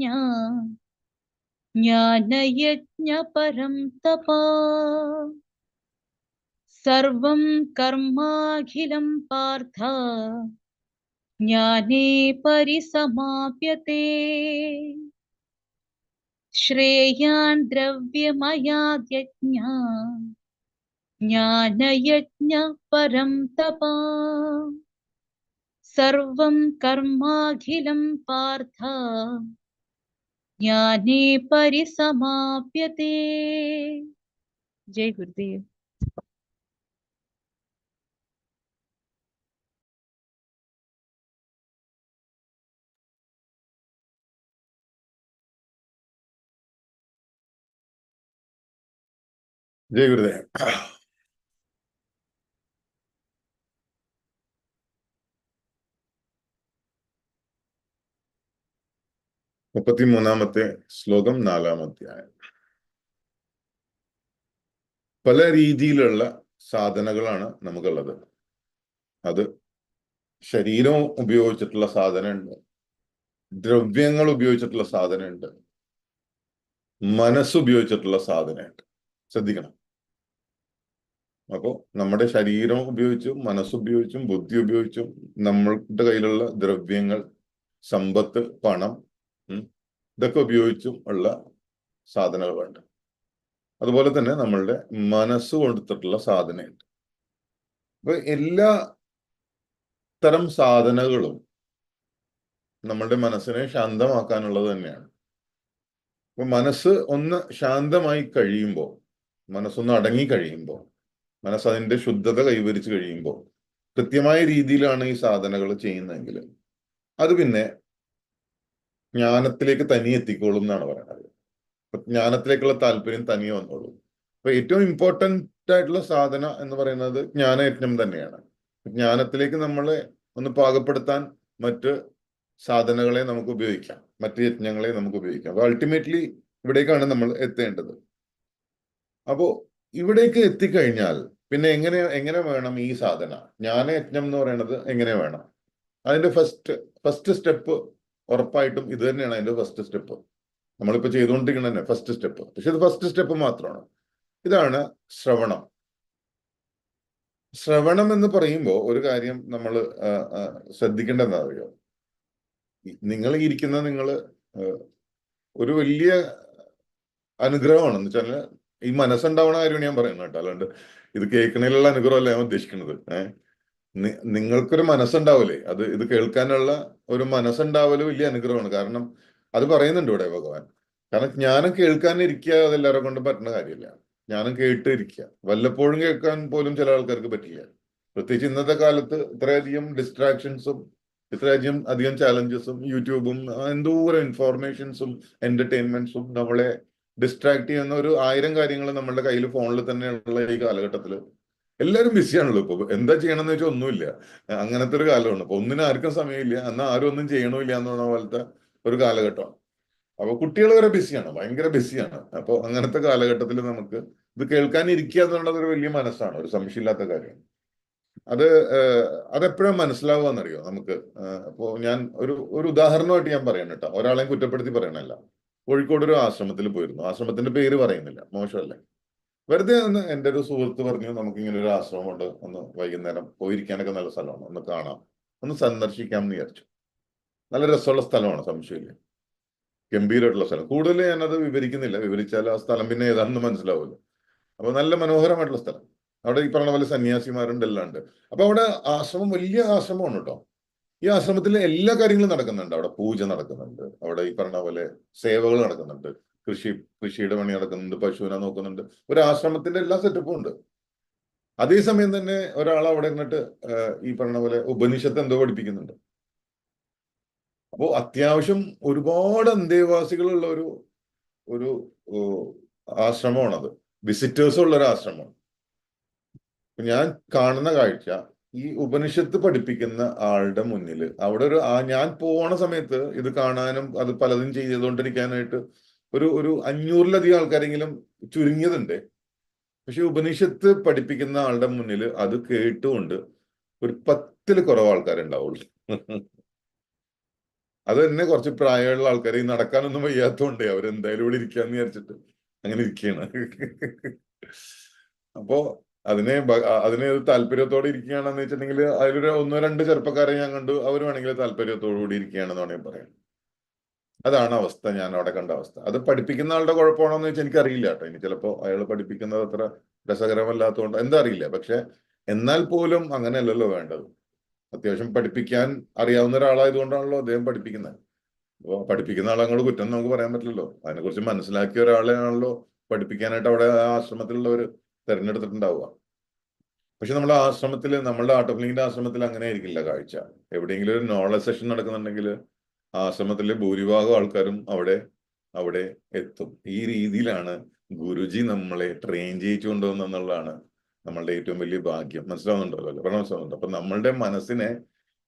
ജ്ഞാനയജ്ഞ ജ്ഞാനയജ്ഞ പരം തപാ സർവം കർമാഖിലം പാർത്ഥ ജ്ഞാനേ പരിസമാപ്യത്തെ ശ്രേയാൻ ദ്രവ്യമയാദ്യജ്ഞ ജ്ഞാനയജ്ഞ പരം തപാ സർവം കർമാഖിലം പാർത്ഥ ജ്ഞാനേ പരിസമാപ്യത്തെ ജയ് ഗുരുദേവ് മുപ്പത്തിമൂന്നാമത്തെ ശ്ലോകം നാലാം അധ്യായം. പല രീതിയിലുള്ള സാധനകളാണ് നമുക്കുള്ളത്. അത് ശരീരം ഉപയോഗിച്ചിട്ടുള്ള സാധനമുണ്ട്. ദ്രവ്യങ്ങൾ ഉപയോഗിച്ചിട്ടുള്ള സാധനമുണ്ട്. മനസ്സുപയോഗിച്ചിട്ടുള്ള സാധനമുണ്ട്. ശ്രദ്ധിക്കണം. അപ്പോൾ നമ്മുടെ ശരീരം ഉപയോഗിച്ചും മനസ്സുപയോഗിച്ചും ബുദ്ധി ഉപയോഗിച്ചും നമ്മളുടെ കയ്യിലുള്ള ദ്രവ്യങ്ങൾ സമ്പത്ത് പണം ഇതൊക്കെ ഉപയോഗിച്ചും ഉള്ള സാധനങ്ങളുണ്ട് അതുപോലെ തന്നെ നമ്മളുടെ മനസ്സ് കൊടുത്തിട്ടുള്ള സാധനയുണ്ട്. അപ്പൊ എല്ലാ തരം സാധനകളും നമ്മളുടെ മനസ്സിനെ ശാന്തമാക്കാനുള്ളത് തന്നെയാണ്. അപ്പൊ മനസ്സ് ഒന്ന് ശാന്തമായി കഴിയുമ്പോൾ മനസ്സൊന്ന് അടങ്ങി കഴിയുമ്പോൾ മനസ്സ് അതിന്റെ ശുദ്ധത കൈവരിച്ച് കഴിയുമ്പോൾ കൃത്യമായ രീതിയിലാണ് ഈ സാധനകൾ ചെയ്യുന്നതെങ്കിൽ അത് പിന്നെ ജ്ഞാനത്തിലേക്ക് തനിയെ എത്തിക്കോളും എന്നാണ് പറയുന്നത്. ജ്ഞാനത്തിലേക്കുള്ള താല്പര്യം തനിയെ വന്നോളും. അപ്പൊ ഏറ്റവും ഇമ്പോർട്ടന്റ് ആയിട്ടുള്ള സാധന എന്ന് പറയുന്നത് ജ്ഞാനയജ്ഞം തന്നെയാണ്. ജ്ഞാനത്തിലേക്ക് നമ്മളെ ഒന്ന് പാകപ്പെടുത്താൻ മറ്റ് സാധനങ്ങളെ നമുക്ക് ഉപയോഗിക്കാം. മറ്റ് യജ്ഞങ്ങളെ നമുക്ക് ഉപയോഗിക്കാം. അപ്പൊ അൾട്ടിമേറ്റ്ലി ഇവിടേക്കാണ് നമ്മൾ എത്തേണ്ടത്. അപ്പോ ഇവിടേക്ക് എത്തിക്കഴിഞ്ഞാൽ പിന്നെ എങ്ങനെ എങ്ങനെ വേണം ഈ സാധന? ജ്ഞാനയജ്ഞം എന്ന് പറയുന്നത് എങ്ങനെ വേണം? അതിന്റെ ഫസ്റ്റ് ഫസ്റ്റ് സ്റ്റെപ്പ് ഉറപ്പായിട്ടും ഇത് തന്നെയാണ് അതിന്റെ ഫസ്റ്റ് സ്റ്റെപ്പ് നമ്മളിപ്പോ ചെയ്തുകൊണ്ടിരിക്കുന്ന തന്നെ ഫസ്റ്റ് സ്റ്റെപ്പ് പക്ഷെ ഇത് ഫസ്റ്റ് സ്റ്റെപ്പ് മാത്രമാണ്. ഇതാണ് ശ്രവണം. ശ്രവണം എന്ന് പറയുമ്പോൾ ഒരു കാര്യം നമ്മൾ ശ്രദ്ധിക്കേണ്ടതെന്ന് അറിയോ? നിങ്ങൾ ഇരിക്കുന്ന നിങ്ങൾ ഒരു വലിയ അനുഗ്രഹമാണ്. എന്ന് വെച്ചാൽ ഈ മനസ്സുണ്ടാവണ കാര്യമാണ് ഞാൻ പറയുന്നത് കേട്ടോ. അല്ലാണ്ട് ഇത് കേൾക്കണേലുള്ള അനുഗ്രഹമല്ല ഞാൻ ഉദ്ദേശിക്കുന്നത്. ഏഹ് നിങ്ങൾക്കൊരു മനസ്സുണ്ടാവില്ലേ അത് ഇത് കേൾക്കാനുള്ള ഒരു മനസ്സുണ്ടാവലും വലിയ അനുഗ്രഹമാണ്. കാരണം അത് പറയുന്നുണ്ട് ഇവിടെ ഭഗവാൻ. കാരണം ജ്ഞാനം കേൾക്കാനിരിക്കുക അതെല്ലാവരും കൊണ്ട് പറ്റുന്ന കാര്യമില്ല. ജ്ഞാനം കേട്ട് ഇരിക്കുക വല്ലപ്പോഴും കേൾക്കാൻ പോലും ചില ആൾക്കാർക്ക് പറ്റില്ല. പ്രത്യേകിച്ച് ഇന്നത്തെ കാലത്ത് ഇത്രയധികം ഡിസ്ട്രാക്ഷൻസും ഇത്രയധികം അധികം ചാലഞ്ചസും യൂട്യൂബും എന്തോരം ഇൻഫോർമേഷൻസും എന്റർടൈൻമെന്റ്സും നമ്മളെ ഡിസ്ട്രാക്ട് ചെയ്യുന്ന ഒരു ആയിരം കാര്യങ്ങൾ നമ്മുടെ കയ്യിൽ ഫോണിൽ തന്നെയുള്ള ഈ കാലഘട്ടത്തിൽ എല്ലാവരും ബിസിയാണല്ലോ ഇപ്പൊ എന്താ ചെയ്യണമെന്ന് വെച്ചാൽ ഒന്നുമില്ല. അങ്ങനത്തെ ഒരു കാലമാണ്. അപ്പൊ ഒന്നിനും ആർക്കും സമയമില്ല. എന്നാൽ ആരും ഒന്നും ചെയ്യണമില്ല എന്ന് പറഞ്ഞ പോലത്തെ ഒരു കാലഘട്ടമാണ്. അപ്പൊ കുട്ടികൾ വരെ ബിസിയാണ് ഭയങ്കര ബിസിയാണ് അപ്പൊ അങ്ങനത്തെ കാലഘട്ടത്തിൽ നമുക്ക് ഇത് കേൾക്കാനിരിക്കുക എന്നുള്ളത് ഒരു വലിയ മനസ്സാണ്. ഒരു സംശയമില്ലാത്ത കാര്യമാണ്. അത് അതെപ്പോഴും മനസ്സിലാവുകയെന്നറിയോ? നമുക്ക് അപ്പോ ഞാൻ ഒരു ഒരു ഉദാഹരണമായിട്ട് ഞാൻ പറയണം കേട്ടോ. ഒരാളെയും കുറ്റപ്പെടുത്തി പറയണല്ല കോഴിക്കോട് ഒരു ആശ്രമത്തിൽ പോയിരുന്നു. ആശ്രമത്തിന്റെ പേര് പറയുന്നില്ല. മോശമല്ലേ? വെറുതെ ഒന്ന് എന്റെ ഒരു സുഹൃത്ത് പറഞ്ഞു നമുക്ക് ഇങ്ങനെ ഒരു ആശ്രമമുണ്ട്. ഒന്ന് വൈകുന്നേരം പോയിരിക്കാനൊക്കെ നല്ല സ്ഥലമാണ്. ഒന്ന് കാണാം. ഒന്ന് സന്ദർശിക്കാം എന്ന് വിചാരിച്ചു. നല്ല രസമുള്ള സ്ഥലമാണ് സംശയമില്ല. ഗംഭീരമായിട്ടുള്ള സ്ഥലം. കൂടുതൽ ഞാനത് വിവരിക്കുന്നില്ല. വിവരിച്ചാൽ ആ സ്ഥലം പിന്നെ ഏതാണെന്ന് മനസ്സിലാവില്ല. അപ്പൊ നല്ല മനോഹരമായിട്ടുള്ള സ്ഥലം. അവിടെ ഈ പറഞ്ഞ പോലെ സന്യാസിമാരുണ്ട് എല്ലാം ഉണ്ട് അപ്പൊ അവിടെ ആശ്രമം വലിയ ആശ്രമമാണ് കേട്ടോ. ഈ ആശ്രമത്തിൽ എല്ലാ കാര്യങ്ങളും നടക്കുന്നുണ്ട്. അവിടെ പൂജ നടക്കുന്നുണ്ട്. അവിടെ ഈ പറഞ്ഞ പോലെ സേവകൾ നടക്കുന്നുണ്ട്. കൃഷി കൃഷിയുടെ പണി നടക്കുന്നുണ്ട് പശുവിനെ നോക്കുന്നുണ്ട്. ഒരു ആശ്രമത്തിന്റെ എല്ലാ സെറ്റപ്പും ഉണ്ട്. അതേസമയം തന്നെ ഒരാൾ അവിടെ ഇരുന്നിട്ട് ഈ പറഞ്ഞ പോലെ ഉപനിഷത്ത് എന്തോ പഠിപ്പിക്കുന്നുണ്ട്. അപ്പോ അത്യാവശ്യം ഒരുപാട് അന്തേവാസികളുള്ള ഒരു ഒരു ആശ്രമമാണത് വിസിറ്റേഴ്സ് ഉള്ള ഒരു ആശ്രമമാണ്. ഞാൻ കാണുന്ന കാഴ്ച ഈ ഉപനിഷത്ത് പഠിപ്പിക്കുന്ന ആളുടെ മുന്നിൽ അവിടെ ഒരു ഞാൻ പോണ സമയത്ത് ഇത് കാണാനും അത് പലതും ചെയ്തുകൊണ്ടിരിക്കാനായിട്ട് ഒരു ഒരു അഞ്ഞൂറിലധികം ആൾക്കാരെങ്കിലും ചുരുങ്ങിയതുണ്ട്. പക്ഷെ ഉപനിഷത്ത് പഠിപ്പിക്കുന്ന ആളുടെ മുന്നിൽ അത് കേട്ടുകൊണ്ട് ഒരു പത്തിൽ കുറവ് ആൾക്കാരുണ്ടാവുള്ളൂ അത് തന്നെ കുറച്ച് പ്രായമുള്ള ആൾക്കാർ ഈ നടക്കാനൊന്നും വയ്യാത്തതുകൊണ്ട് അവരെന്തായാലും ഇവിടെ ഇരിക്കാന്ന് വിചാരിച്ചിട്ട് അങ്ങനെ ഇരിക്കുകയാണ് അപ്പോ അതിനെ അതിനെ താല്പര്യത്തോടെ ഇരിക്കുകയാണെന്ന് വെച്ചിട്ടുണ്ടെങ്കിൽ അതിലൊരു ഒന്നോ രണ്ട് ചെറുപ്പക്കാരെ ഞാൻ കണ്ടു. അവർ വേണമെങ്കിൽ താല്പര്യത്തോടു കൂടി ഇരിക്കുകയാണെന്ന് വേണമെങ്കിൽ പറയാം അതാണ് അവസ്ഥ ഞാൻ അവിടെ കണ്ട അവസ്ഥ. അത് പഠിപ്പിക്കുന്ന ആളുടെ കുഴപ്പമാണോ എന്ന് വെച്ചാൽ എനിക്കറിയില്ല കേട്ടോ. ഇനി ചിലപ്പോൾ അയാൾ പഠിപ്പിക്കുന്നത് അത്ര രസകരമല്ലാത്തതുകൊണ്ട് എന്താ അറിയില്ല പക്ഷെ എന്നാൽ പോലും അങ്ങനെയല്ലല്ലോ വേണ്ടത്. അത്യാവശ്യം പഠിപ്പിക്കാൻ അറിയാവുന്ന ഒരാളായതുകൊണ്ടാണല്ലോ അദ്ദേഹം പഠിപ്പിക്കുന്നത്. അപ്പോൾ പഠിപ്പിക്കുന്ന ആളെ കുറ്റം നമുക്ക് പറയാൻ പറ്റില്ലല്ലോ. അതിനെക്കുറിച്ച് മനസ്സിലാക്കിയ ഒരാളെയാണല്ലോ പഠിപ്പിക്കാനായിട്ട് അവിടെ ആശ്രമത്തിലുള്ളവർ തിരഞ്ഞെടുത്തിട്ടുണ്ടാവുക. പക്ഷെ നമ്മുടെ ആശ്രമത്തിൽ നമ്മളുടെ ലിങ്കിന്റെ ആശ്രമത്തിൽ അങ്ങനെ ആയിരിക്കില്ല കാഴ്ച. എവിടെയെങ്കിലും ഒരു നോളജ് സെഷൻ നടക്കുന്നുണ്ടെങ്കിൽ ആശ്രമത്തിലെ ഭൂരിഭാഗം ആൾക്കാരും അവിടെ അവിടെ എത്തും. ഈ രീതിയിലാണ് ഗുരുജി നമ്മളെ ട്രെയിൻ ചെയ്യിച്ചു കൊണ്ടുവന്നെന്നുള്ളതാണ് നമ്മളുടെ ഏറ്റവും വലിയ ഭാഗ്യം. മനസ്സിലാവുന്നുണ്ടല്ലോ അല്ലേ? മനസ്സിലാവുന്നുണ്ട്. അപ്പൊ നമ്മളുടെ മനസ്സിനെ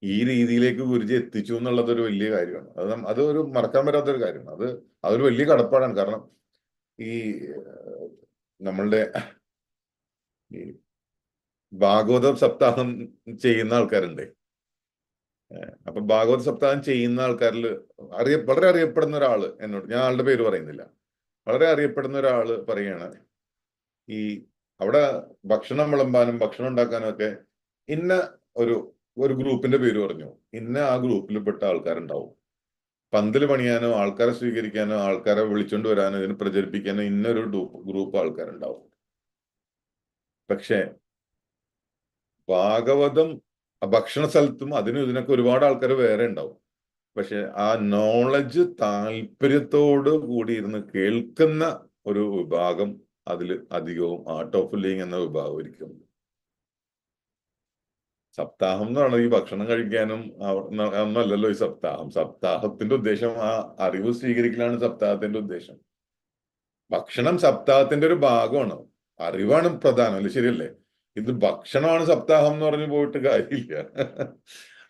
ഈ രീതിയിലേക്ക് ഗുരുജി എത്തിച്ചു എന്നുള്ളത് ഒരു വലിയ കാര്യമാണ്. അത് അത് ഒരു മറക്കാൻ പറ്റാത്ത ഒരു കാര്യമാണ്. അത് അതൊരു വലിയ കടപ്പാടാണ്. കാരണം ഈ നമ്മളുടെ ഈ ഭാഗവത സപ്താഹം ചെയ്യുന്ന ആൾക്കാരുണ്ട് അപ്പൊ ഭാഗവത സപ്താഹം ചെയ്യുന്ന ആൾക്കാരിൽ അറിയ വളരെ അറിയപ്പെടുന്ന ഒരാൾ എന്നോട് ഞാൻ ആളുടെ പേര് പറയുന്നില്ല. വളരെ അറിയപ്പെടുന്ന ഒരാൾ പറയാണ് ഈ അവിടെ ഭക്ഷണം വിളമ്പാനും ഭക്ഷണം ഉണ്ടാക്കാനും ഒക്കെ ഇന്ന ഒരു ഒരു ഗ്രൂപ്പിന്റെ പേര് പറഞ്ഞു. ഇന്ന ആ ഗ്രൂപ്പിൽ പെട്ട ആൾക്കാരുണ്ടാവും. പന്തൽ പണിയാനോ ആൾക്കാരെ സ്വീകരിക്കാനോ ആൾക്കാരെ വിളിച്ചോണ്ട് വരാനോ ഇതിനെ പ്രചരിപ്പിക്കാനോ ഇന്നൊരു ഗ്രൂപ്പ് ആൾക്കാരുണ്ടാവും. പക്ഷെ ഭാഗവതം ഭക്ഷണ സ്ഥലത്തും അതിനും ഇതിനൊക്കെ ഒരുപാട് ആൾക്കാർ വേറെ ഉണ്ടാവും. പക്ഷെ ആ നോളജ് താല്പര്യത്തോട് കൂടി ഇരുന്ന് കേൾക്കുന്ന ഒരു വിഭാഗം അതിൽ അധികവും ആർട്ട് ഓഫ് ലിവിങ് എന്ന വിഭാഗം ഇരിക്കും സപ്താഹം എന്ന് പറയുന്നത് ഈ ഭക്ഷണം കഴിക്കാനും ഒന്നല്ലല്ലോ ഈ സപ്താഹം. സപ്താഹത്തിന്റെ ഉദ്ദേശം ആ അറിവ് സ്വീകരിക്കലാണ് സപ്താഹത്തിന്റെ ഉദ്ദേശം. ഭക്ഷണം സപ്താഹത്തിന്റെ ഒരു ഭാഗമാണ്. അറിവാണ് പ്രധാനം. അല്ലേ? ശരിയല്ലേ? ഇത് ഭക്ഷണമാണ് സപ്താഹം എന്ന് പറഞ്ഞു പോയിട്ട് കാര്യമില്ല.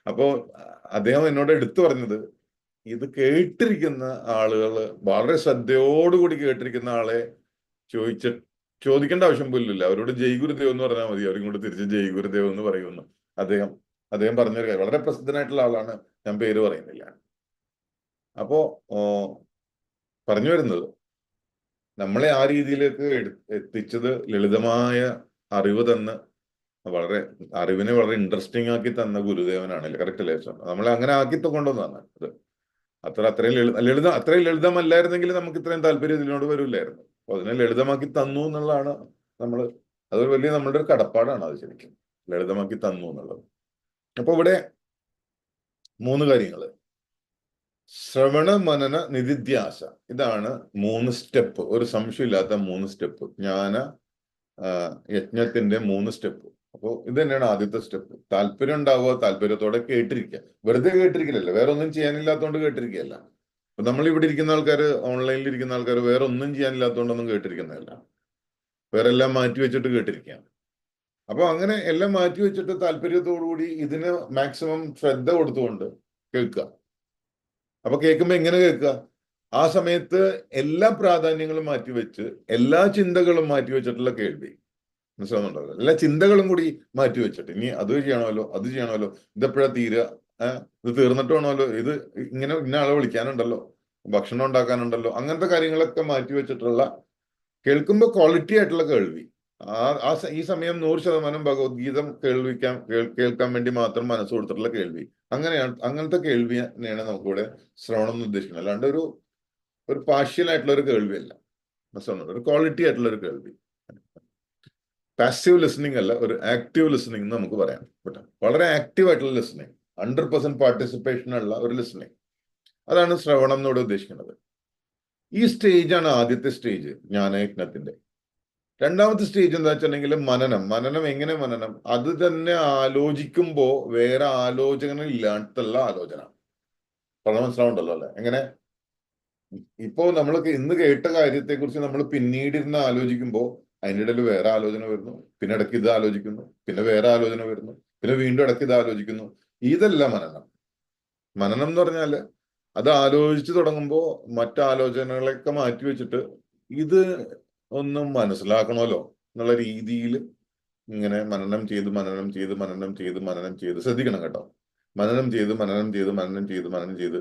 അപ്പോ അദ്ദേഹം എന്നോട് എടുത്തു പറഞ്ഞത് ഇത് കേട്ടിരിക്കുന്ന ആളുകൾ വളരെ ശ്രദ്ധയോടുകൂടി കേട്ടിരിക്കുന്ന ആളെ ചോദിച്ച ചോദിക്കേണ്ട ആവശ്യം പോലില്ല അവരോട് ജയ് ഗുരുദേവ് എന്ന് പറഞ്ഞാൽ മതി. അവരും കൂടെ തിരിച്ച് ജയ് ഗുരുദേവ് എന്ന് പറയുമെന്ന് അദ്ദേഹം അദ്ദേഹം പറഞ്ഞൊരു കാര്യം വളരെ പ്രസിദ്ധനായിട്ടുള്ള ആളാണ്. ഞാൻ പേര് പറയുന്നില്ല. അപ്പോ പറഞ്ഞു വരുന്നത് നമ്മളെ ആ രീതിയിലേക്ക് എത്തിച്ചത് ലളിതമായ അറിവ് തന്ന് വളരെ അറിവിനെ വളരെ ഇൻട്രസ്റ്റിംഗ് ആക്കി തന്ന ഗുരുദേവനാണ് കറക്റ്റ് അല്ലേ? നമ്മളെ അങ്ങനെ ആക്കി കൊണ്ടുവന്നതാണ് അത്. അത്ര അത്രയും ലളിത അത്രയും ലളിതമല്ലായിരുന്നെങ്കിൽ നമുക്ക് ഇത്രയും താല്പര്യം ഇതിനോട് വരില്ലായിരുന്നു. അപ്പൊ അതിനെ ലളിതമാക്കി തന്നു എന്നുള്ളതാണ് നമ്മൾ അതൊരു വലിയ നമ്മളുടെ ഒരു കടപ്പാടാണ് അത് ശരിക്കും. ലളിതമാക്കി തന്നു എന്നുള്ളത്. അപ്പൊ ഇവിടെ മൂന്ന് കാര്യങ്ങൾ ശ്രവണ മനന നിധിധ്യാസ. ഇതാണ് മൂന്ന് സ്റ്റെപ്പ്. ഒരു സംശയമില്ലാത്ത മൂന്ന് സ്റ്റെപ്പ്. ജ്ഞാന യജ്ഞത്തിന്റെ മൂന്ന് സ്റ്റെപ്പ്. അപ്പോൾ ഇത് തന്നെയാണ് ആദ്യത്തെ സ്റ്റെപ്പ്. താല്പര്യം ഉണ്ടാവുക താല്പര്യത്തോടെ കേട്ടിരിക്കുക. വെറുതെ കേട്ടിരിക്കില്ലല്ലോ വേറെ ഒന്നും ചെയ്യാനില്ലാത്തതുകൊണ്ട് കേട്ടിരിക്കുകയല്ല. അപ്പൊ നമ്മൾ ഇവിടെ ഇരിക്കുന്ന ആൾക്കാർ ഓൺലൈനിൽ ഇരിക്കുന്ന ആൾക്കാർ വേറെ ഒന്നും ചെയ്യാനില്ലാത്തതുകൊണ്ടൊന്നും കേട്ടിരിക്കുന്നതല്ല. വേറെ എല്ലാം മാറ്റി വെച്ചിട്ട് കേട്ടിരിക്കുകയാണ്. അപ്പൊ അങ്ങനെ എല്ലാം മാറ്റി വെച്ചിട്ട് താല്പര്യത്തോടുകൂടി ഇതിന് മാക്സിമം ശ്രദ്ധ കൊടുത്തുകൊണ്ട് കേൾക്കുക. അപ്പൊ കേൾക്കുമ്പോ എങ്ങനെ കേൾക്കുക? ആ സമയത്ത് എല്ലാ പ്രാധാന്യങ്ങളും മാറ്റിവെച്ച് എല്ലാ ചിന്തകളും മാറ്റിവെച്ചിട്ടുള്ള കേൾവി. മനസ്സിലാവുന്നുണ്ടല്ലോ? എല്ലാ ചിന്തകളും കൂടി മാറ്റിവെച്ചിട്ട് ഇനി അത് ചെയ്യണമല്ലോ അത് ചെയ്യണമല്ലോ ഇതെപ്പോഴാ തീരുക ഇത് തീർന്നിട്ട് വേണമല്ലോ ഇത് ഇങ്ങനെ ഇന്ന ആളെ വിളിക്കാനുണ്ടല്ലോ ഭക്ഷണം ഉണ്ടാക്കാനുണ്ടല്ലോ അങ്ങനത്തെ കാര്യങ്ങളൊക്കെ മാറ്റിവെച്ചിട്ടുള്ള കേൾക്കുമ്പോൾ ക്വാളിറ്റി ആയിട്ടുള്ള കേൾവി. ആ ഈ സമയം നൂറ് ശതമാനം ഭഗവത്ഗീതം കേൾവിക്കാൻ കേൾക്കാൻ വേണ്ടി മാത്രം മനസ്സ് കൊടുത്തിട്ടുള്ള കേൾവി. അങ്ങനെയാണ് അങ്ങനത്തെ കേൾവി തന്നെയാണ് നമുക്കിവിടെ ശ്രവണം എന്ന് ഉദ്ദേശിക്കുന്നത്. അല്ലാണ്ട് ഒരു ഒരു പാർഷ്യൽ ആയിട്ടുള്ള ഒരു കേൾവിയല്ല മനസ്സിലാവുന്നുണ്ടോ? ഒരു ക്വാളിറ്റി ആയിട്ടുള്ള ഒരു കേൾവി. പാസീവ് ലിസണിങ് അല്ല ഒരു ആക്റ്റീവ് ലിസണിങ് എന്ന് നമുക്ക് പറയാം. പറ്റും വളരെ ആക്റ്റീവ് ആയിട്ടുള്ള ലിസണിങ് ഹൺഡ്രഡ് പെർസെന്റ് പാർട്ടിസിപ്പേഷൻ ഉള്ള ഒരു ലിസണിങ് അതാണ് ശ്രവണം എന്നോട് ഉദ്ദേശിക്കുന്നത്. ഈ സ്റ്റേജാണ് ആദ്യത്തെ സ്റ്റേജ് ജ്ഞാനയജ്ഞത്തിന്റെ രണ്ടാമത്തെ സ്റ്റേജ് എന്താ വെച്ചിട്ടുണ്ടെങ്കിൽ മനനം. മനനം എങ്ങനെ മനനം? അത് തന്നെ ആലോചിക്കുമ്പോൾ വേറെ ആലോചന ഇല്ലാത്തുള്ള ആലോചന. പറഞ്ഞ മനസ്സിലാവുണ്ടല്ലോ അല്ലെ? എങ്ങനെ? ഇപ്പോ നമ്മൾ ഇന്ന് കേട്ട കാര്യത്തെ കുറിച്ച് നമ്മൾ പിന്നീട് ഇരുന്ന് ആലോചിക്കുമ്പോൾ അതിന്റെ ഇടയിൽ വേറെ ആലോചന വരുന്നു പിന്നെ ഇടയ്ക്ക് ഇത് ആലോചിക്കുന്നു പിന്നെ വേറെ ആലോചന വരുന്നു പിന്നെ വീണ്ടും ഇടയ്ക്ക് ഇത് ആലോചിക്കുന്നു. ഇതല്ല മനനം. മനനം എന്ന് പറഞ്ഞാൽ അത് ആലോചിച്ച് തുടങ്ങുമ്പോൾ മറ്റാലോചനകളൊക്കെ മാറ്റി വെച്ചിട്ട് ഇത് ഒന്നും മനസ്സിലാക്കണമല്ലോ എന്നുള്ള രീതിയിൽ ഇങ്ങനെ മനനം ചെയ്ത് മനനം ചെയ്ത് മനനം ചെയ്ത് മനനം ചെയ്ത് ശ്രദ്ധിക്കണം കേട്ടോ. മനനം ചെയ്ത് മനനം ചെയ്ത് മനനം ചെയ്ത് മനനം ചെയ്ത്.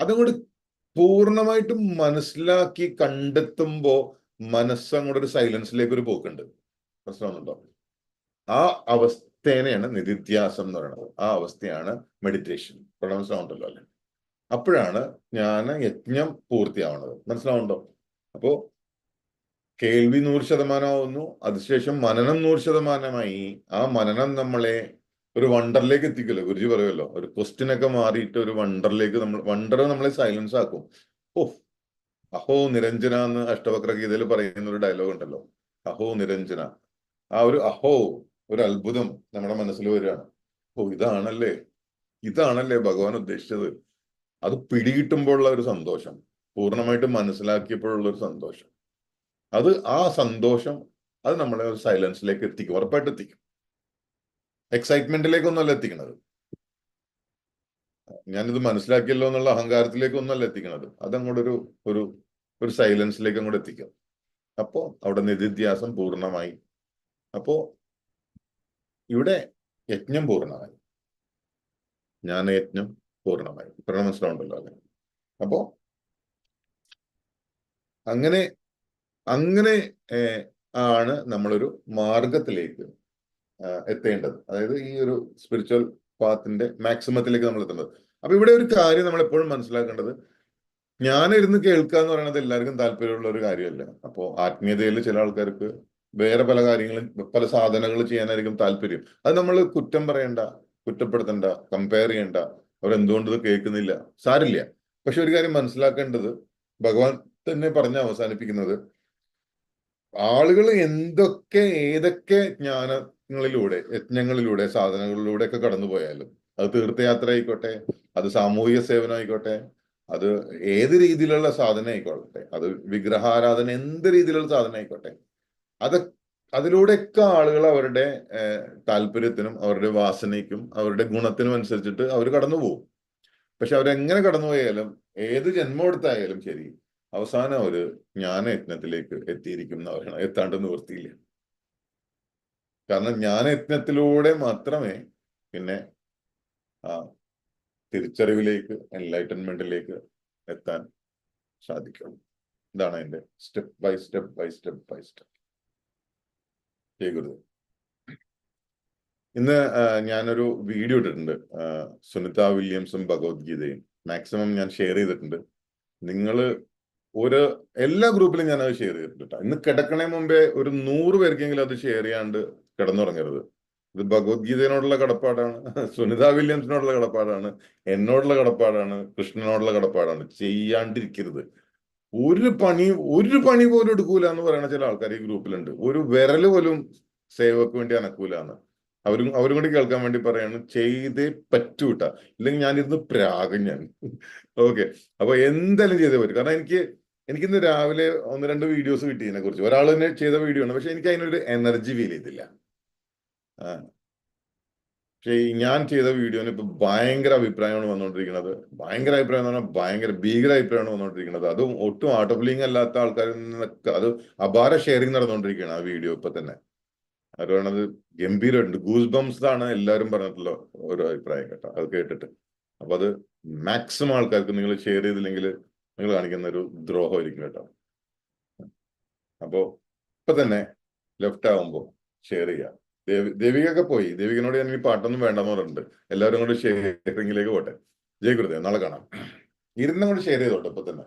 അതങ്ങോട്ട് പൂർണമായിട്ടും മനസ്സിലാക്കി കണ്ടെത്തുമ്പോ മനസ്സ് അങ്ങോട്ട് ഒരു സൈലൻസിലേക്ക് ഒരു പോക്കുണ്ട്. മനസ്സിലാവുന്നുണ്ടോ ആ അവസ്ഥേനെയാണ് നിധിധ്യാസം എന്ന് പറയുന്നത്. ആ അവസ്ഥയാണ് മെഡിറ്റേഷൻ ഇവിടെ മനസ്സിലാവുണ്ടല്ലോ അല്ലെ? അപ്പോഴാണ് ഞാൻ യജ്ഞം പൂർത്തിയാവുന്നത്. മനസ്സിലാവുണ്ടോ അപ്പോ കേൾവി നൂറ് ശതമാനമാവുന്നു. അതിനുശേഷം മനനം നൂറ് ശതമാനമായി. ആ മനനം നമ്മളെ ഒരു വണ്ടറിലേക്ക് എത്തിക്കല്ലോ? ഗുരുജി പറയുമല്ലോ ഒരു ക്വസ്റ്റ്യൻ ഒക്കെ മാറിയിട്ട് ഒരു വണ്ടറിലേക്ക് നമ്മൾ വണ്ടർ നമ്മളെ സൈലൻസ് ആക്കും. ഓ അഹോ നിരഞ്ജന എന്ന് അഷ്ടവക്ര ഗീതയിൽ പറയുന്ന ഒരു ഡയലോഗ് ഉണ്ടല്ലോ. അഹോ നിരഞ്ജന. ആ ഒരു അഹോ ഒരു അത്ഭുതം നമ്മുടെ മനസ്സിൽ വരികയാണ്. ഓ ഇതാണല്ലേ? ഇതാണല്ലേ ഭഗവാൻ ഉദ്ദേശിച്ചത്? അത് പിടികിട്ടുമ്പോഴുള്ള ഒരു സന്തോഷം. പൂർണമായിട്ട് മനസ്സിലാക്കിയപ്പോഴുള്ള ഒരു സന്തോഷം. അത് ആ സന്തോഷം അത് നമ്മളെ ഒരു സൈലൻസിലേക്ക് എത്തിക്കും ഉറപ്പായിട്ട് എത്തിക്കും. എക്സൈറ്റ്മെന്റിലേക്കൊന്നുമല്ല എത്തിക്കണത്. ഞാനിത് മനസ്സിലാക്കിയല്ലോ എന്നുള്ള അഹങ്കാരത്തിലേക്കൊന്നല്ല എത്തിക്കണത്. അതങ്ങോട്ടൊരു ഒരു ഒരു സൈലൻസിലേക്ക് അങ്ങോട്ട് എത്തിക്കും. അപ്പോ അവിടെ നിധിധ്യാസം പൂർണമായി. അപ്പോ ഇവിടെ യജ്ഞം പൂർണമായി. ജ്ഞാനയജ്ഞം പൂർണമായി. ഇപ്പോഴാണ് മനസ്സിലാവുണ്ടല്ലോ അല്ലെ അപ്പോ അങ്ങനെ അങ്ങനെ ആണ് നമ്മളൊരു മാർഗത്തിലേക്ക് എത്തേണ്ടത്. അതായത് ഈ ഒരു സ്പിരിച്വൽ പാത്തിന്റെ മാക്സിമത്തിലേക്ക് നമ്മൾ എത്തേണ്ടത്. അപ്പൊ ഇവിടെ ഒരു കാര്യം നമ്മൾ എപ്പോഴും മനസ്സിലാക്കേണ്ടത് ഞാനിരുന്ന് കേൾക്കുക എന്ന് പറയുന്നത് എല്ലാവർക്കും താല്പര്യമുള്ള ഒരു കാര്യമല്ല. അപ്പോൾ ആത്മീയതയിൽ ചില ആൾക്കാർക്ക് വേറെ പല കാര്യങ്ങളും പല സാധനങ്ങൾ ചെയ്യാനായിരിക്കും താല്പര്യം. അത് നമ്മൾ കുറ്റം പറയണ്ട കുറ്റപ്പെടുത്തണ്ട കമ്പയർ ചെയ്യണ്ട. അവരെന്തുകൊണ്ട് ഇത് കേൾക്കുന്നില്ല? സാരില്ല. പക്ഷെ ഒരു കാര്യം മനസ്സിലാക്കേണ്ടത് ഭഗവാൻ തന്നെ പറഞ്ഞ് അവസാനിപ്പിക്കുന്നത് ആളുകൾ എന്തൊക്കെ ഏതൊക്കെ ജ്ഞാനങ്ങളിലൂടെ യജ്ഞങ്ങളിലൂടെ സാധനങ്ങളിലൂടെ ഒക്കെ കടന്നുപോയാലും അത് തീർത്ഥയാത്ര ആയിക്കോട്ടെ അത് സാമൂഹിക സേവനം ആയിക്കോട്ടെ അത് ഏത് രീതിയിലുള്ള സാധന ആയിക്കോട്ടെ അത് വിഗ്രഹാരാധന എന്ത് രീതിയിലുള്ള സാധന ആയിക്കോട്ടെ അത് അതിലൂടെയൊക്കെ ആളുകൾ അവരുടെ താല്പര്യത്തിനും അവരുടെ വാസനയ്ക്കും അവരുടെ ഗുണത്തിനും അനുസരിച്ചിട്ട് അവർ കടന്നു പോകും പക്ഷെ അവരെങ്ങനെ കടന്നുപോയാലും ഏത് ജന്മം എടുത്തായാലും ശരി അവസാനം അവർ ജ്ഞാനയജ്ഞത്തിലേക്ക് എത്തിയിരിക്കും എന്ന് പറയണം എത്താണ്ട് നിവൃത്തിയില്ല. കാരണം ജ്ഞാനയത്നത്തിലൂടെ മാത്രമേ പിന്നെ ആ തിരിച്ചറിവിലേക്ക് എൻലൈറ്റൻമെന്റിലേക്ക് എത്താൻ സാധിക്കുള്ളൂ. ഇതാണ് അതിന്റെ step by step by step by step Jaya Gurudev. ഇന്ന് ഞാനൊരു വീഡിയോ ഇട്ടിട്ടുണ്ട്. സുനിത വില്യംസും ഭഗവത്ഗീതയും. മാക്സിമം ഞാൻ ഷെയർ ചെയ്തിട്ടുണ്ട്. നിങ്ങൾ ഒരു എല്ലാ ഗ്രൂപ്പിലും ഞാൻ അത് ഷെയർ ചെയ്തിട്ടുണ്ട് ട്ടോ. ഇന്ന് കിടക്കണേ മുമ്പേ ഒരു നൂറ് പേർക്കെങ്കിലും അത് ഷെയർ ചെയ്യാണ്ട് കിടന്നുറങ്ങരുത്. ഇത് ഭഗവത്ഗീതയോടുള്ള കടപ്പാടാണ് സുനിത വില്യംസിനോടുള്ള കടപ്പാടാണ് എന്നോടുള്ള കടപ്പാടാണ് കൃഷ്ണനോടുള്ള കടപ്പാടാണ്. ചെയ്യാണ്ടിരിക്കരുത്. ഒരു പണി ഒരു പണി പോലും എടുക്കൂല എന്ന് പറയുന്ന ചില ആൾക്കാർ ഈ ഗ്രൂപ്പിലുണ്ട്. ഒരു വിരൽ പോലും സേവക്ക് വേണ്ടി അനക്കൂല എന്ന്. അവരും അവരും കൂടി കേൾക്കാൻ വേണ്ടി പറയാണ് ചെയ്തേ പറ്റൂട്ട ഇല്ലെങ്കിൽ ഞാനിരുന്ന് പ്രാഗം ഞാൻ. ഓക്കെ. അപ്പൊ എന്തായാലും ചെയ്തേ പറ്റും. കാരണം എനിക്ക് എനിക്ക് എനിക്കിന്ന് രാവിലെ ഒന്ന് രണ്ട് വീഡിയോസ് കിട്ടി ഇതിനെ കുറിച്ച് ഒരാൾ തന്നെ ചെയ്ത വീഡിയോ ആണ്. പക്ഷെ എനിക്ക് അതിനൊരു എനർജി ഫീൽ ചെയ്തില്ല. പക്ഷെ ഞാൻ ചെയ്ത വീഡിയോന് ഇപ്പൊ ഭയങ്കര അഭിപ്രായമാണ് വന്നുകൊണ്ടിരിക്കുന്നത് ഭയങ്കര അഭിപ്രായം എന്ന് പറഞ്ഞാൽ ഭയങ്കര ഭീകര അഭിപ്രായമാണ് വന്നുകൊണ്ടിരിക്കുന്നത് അതും ഒട്ടും ലിങ്ക് അല്ലാത്ത ആൾക്കാരിൽ നിന്നൊക്കെ അത് അപാര ഷെയറിങ് നടന്നുകൊണ്ടിരിക്കുകയാണ് ആ വീഡിയോ ഇപ്പൊ തന്നെ. അത് പറയണത് ഗംഭീരമായിട്ടുണ്ട്. ഗൂസ് ബംസ് ആണ് എല്ലാവരും പറഞ്ഞിട്ടുള്ള ഒരു അഭിപ്രായം കേട്ടോ. അത് കേട്ടിട്ട്. അപ്പൊ അത് മാക്സിമം ആൾക്കാർക്ക് നിങ്ങൾ ഷെയർ ചെയ്തില്ലെങ്കിൽ നിങ്ങൾ കാണിക്കുന്ന ഒരു ദ്രോഹമായിരിക്കും കേട്ടോ. അപ്പോ ഇപ്പൊ തന്നെ ലെഫ്റ്റ് ആവുമ്പോ ഷെയർ ചെയ്യുക ദേവി ദേവികയൊക്കെ പോയി. ദേവികനോട് ഞാൻ ഈ പാട്ടൊന്നും വേണ്ടെന്ന് പറഞ്ഞിട്ടുണ്ട്. എല്ലാവരും കൂടി ഷെയറിംഗിലേക്ക് പോട്ടെ. ജയ ഗുരുദേവ് നാളെ കാണാം. ഇരുന്നും കൂടി ഷെയർ ചെയ്തോട്ടെ ഇപ്പൊ തന്നെ.